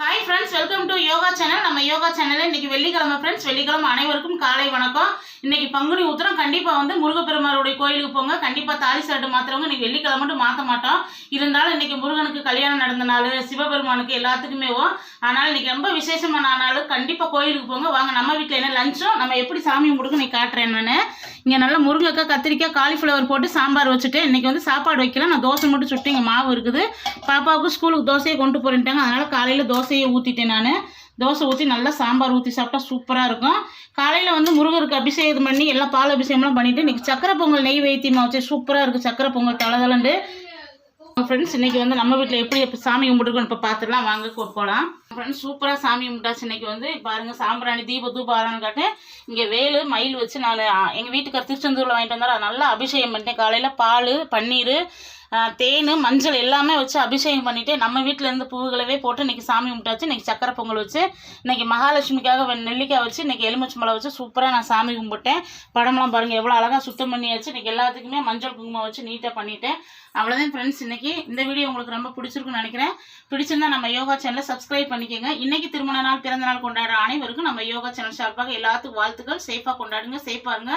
Hi friends welcome to yoga channel நம்ம யோகா சேனலில் இன்னைக்கு வெள்ளிக்கிழமை ஃப்ரெண்ட்ஸ் வெள்ளிக்கிழமை அனைவருக்கும் காலை வணக்கம். இன்னைக்கு பங்குனி உத்தரம் கண்டிப்பாக வந்து முருகப்பெருமாருடைய கோயிலுக்கு போங்க. கண்டிப்பாக தாலி சாட்டு மாத்துறவங்க இன்னைக்கு வெள்ளிக்கிழமை மட்டும் மாற்ற மாட்டோம். இருந்தாலும் இன்னைக்கு முருகனுக்கு கல்யாணம் நடந்த நாள் சிவபெருமானுக்கு எல்லாத்துக்குமே ஆனால் இன்னைக்கு ரொம்ப விசேஷமான நாள். கண்டிப்பாக கோயிலுக்கு போங்க. வாங்க நம்ம வீட்டில் என்ன லஞ்சும் நம்ம எப்படி சாமி கும்பிடுக்கு நீ காட்டுறேன் நான். இங்கே நல்லா முருங்கைக்காய் கத்திரிக்காய் காலிஃப்ளவர் போட்டு சாம்பார் வச்சுட்டு இன்றைக்கி வந்து சாப்பாடு வைக்கல. நான் தோசை மட்டும் சுட்டு இங்கே மாவு இருக்குது. பாப்பாவுக்கு ஸ்கூலுக்கு தோசையை கொண்டு போறேன்ட்டாங்க. அதனால் காலையில் தோசையை ஊற்றிட்டேன் நான். தோசை ஊற்றி நல்லா சாம்பார் ஊற்றி சாப்பிட்டா சூப்பராக இருக்கும். காலையில் வந்து முருகருக்கு அபிஷேகம் பண்ணி எல்லாம் பால் அபிஷேகம்லாம் பண்ணிவிட்டு இன்றைக்கி சக்கரை பொங்கல் நெய் வைத்தியமாக வச்சு சூப்பராக இருக்குது சக்கரை பொங்கல் தளதளண்டு ஃப்ரெண்ட்ஸ் இன்றைக்கி வந்து நம்ம வீட்டில் எப்படி எப்போ சாமி கும்பிட்டுருக்கோம் இப்போ பார்த்துடலாம் வாங்க போகலாம் ஃப்ரெண்ட்ஸ் சூப்பராக சாமி கும்பிட்டாச்சு. இன்னைக்கு வந்து பாருங்கள் சாம்பிராணி தீப தூபாரான்னு காட்டு. இங்கே வேலு மயில் வச்சு நான் எங்கள் வீட்டுக்கார் திருச்செந்தூரில் வாங்கிட்டு வந்தார். நல்லா அபிஷேகம் பண்ணிட்டேன். காலையில் பால் பன்னீர் தேன் மஞ்சள் எல்லாமே வச்சு அபிஷேகம் பண்ணிவிட்டு நம்ம வீட்டில் இருந்து பூவுகளவே போட்டு இன்னைக்கு சாமி கும்பிட்டாச்சு. இன்னைக்கு சக்கரை பொங்கல் வச்சு இன்னைக்கு மகாலட்சுமிக்காக நெல்லிக்காய் வச்சு இன்றைக்கி இன்னைக்கு மலை வச்சு சூப்பராக நான் சாமி கும்பிட்டேன். படம்லாம் பாருங்கள் எவ்வளோ அழகாக சுத்தம் பண்ணியாச்சு. இன்னைக்கு எல்லாத்துக்குமே மஞ்சள் குங்குமம் வச்சு நீட்டாக பண்ணிட்டேன். அவ்வளோதான் ஃப்ரெண்ட்ஸ் இன்னைக்கு இந்த வீடியோ உங்களுக்கு ரொம்ப பிடிச்சிருக்குன்னு நினைக்கிறேன். பிடிச்சிருந்தா நம்ம யோகா சேனலை சப்ஸ்கிரைப் பண்ணிக்கோங்க இன்னைக்கு திருமண நாள் பிறந்த நாள் கொண்டாடுற அனைவருக்கும் நம்ம யோகா சேனல் சார்பாக எல்லாத்துக்கும் வாழ்த்துக்கள். சேஃபாக கொண்டாடுங்க சேஃபாக இருங்க.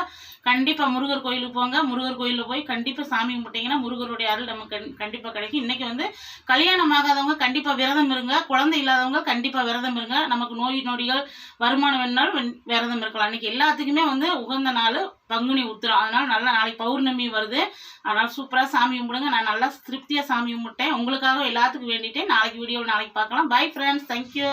கண்டிப்பாக முருகர் கோயிலுக்கு போங்க. முருகர் கோயிலில் போய் கண்டிப்பாக சாமி கும்பிட்டீங்கன்னா முருகருடைய அருள் நமக்கு கண்டிப்பாக கிடைக்கும். இன்னைக்கு வந்து கல்யாணம் ஆகாதவங்க கண்டிப்பாக விரதம் இருங்க. குழந்தை இல்லாதவங்க கண்டிப்பாக விரதம் இருங்க. நமக்கு நோய் நொடிகள் வருமானம் வேணுனாலும் விரதம் இருக்கலாம். இன்னைக்கு எல்லாத்துக்குமே வந்து உகந்த நாள் பங்குனி உத்திரம் அதனால நல்லா நாளைக்கு பௌர்ணமி வருது. அதனால் சூப்பராக சாமி கும்பிடுங்க. நான் நல்லா திருப்தியாக சாமி கும்பிட்டேன். உங்களுக்காக எல்லாத்துக்கும் வேண்டிட்டேன். நாளைக்கு வீடியோவில் நாளைக்கு பார்க்கலாம். Bye friends thank you